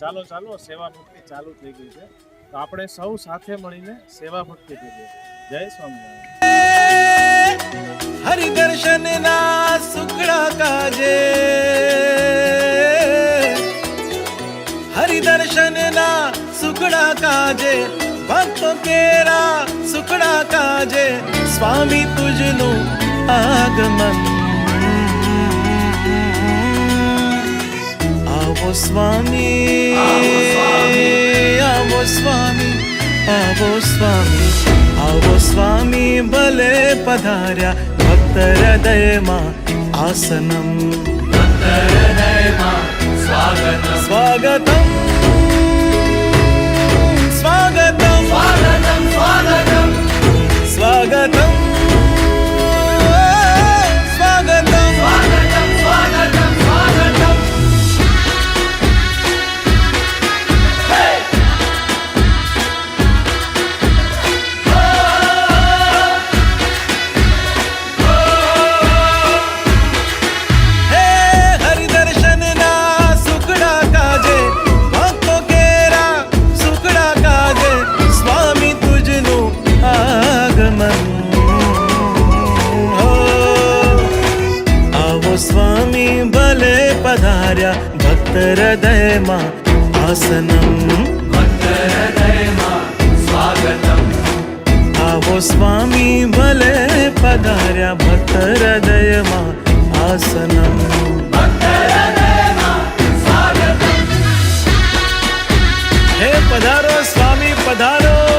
ચાલો ચાલો, સેવા ભક્તિ ચાલુ થઈ ગઈ છે. તો આપણે સૌ સાથે મળીને સેવા ભક્તિ કરીએ. જય સ્વામિનારાયણ. હરિ દર્શન ના સુખડા કાજે. હરિ દર્શન ના સુખડા કાજે, ભક્તો કેરા સુખડા કાજે, સ્વામી તુજનું આગમન. આવો સ્વામી આવો સ્વામી આવો સ્વામી આવો સ્વામી ભલે પધાર્યા ભક્ત હૃદયમાં આસનમ અહીં ભલે પધાર્યા ભક્ત હૃદયમાં આસનમ ભક્ત હૃદયમાં સ્વાગતમ આવો સ્વામી ભલે પધાર્યા ભક્ત હૃદયમાં આસનમ હે પધારો સ્વામી પધારો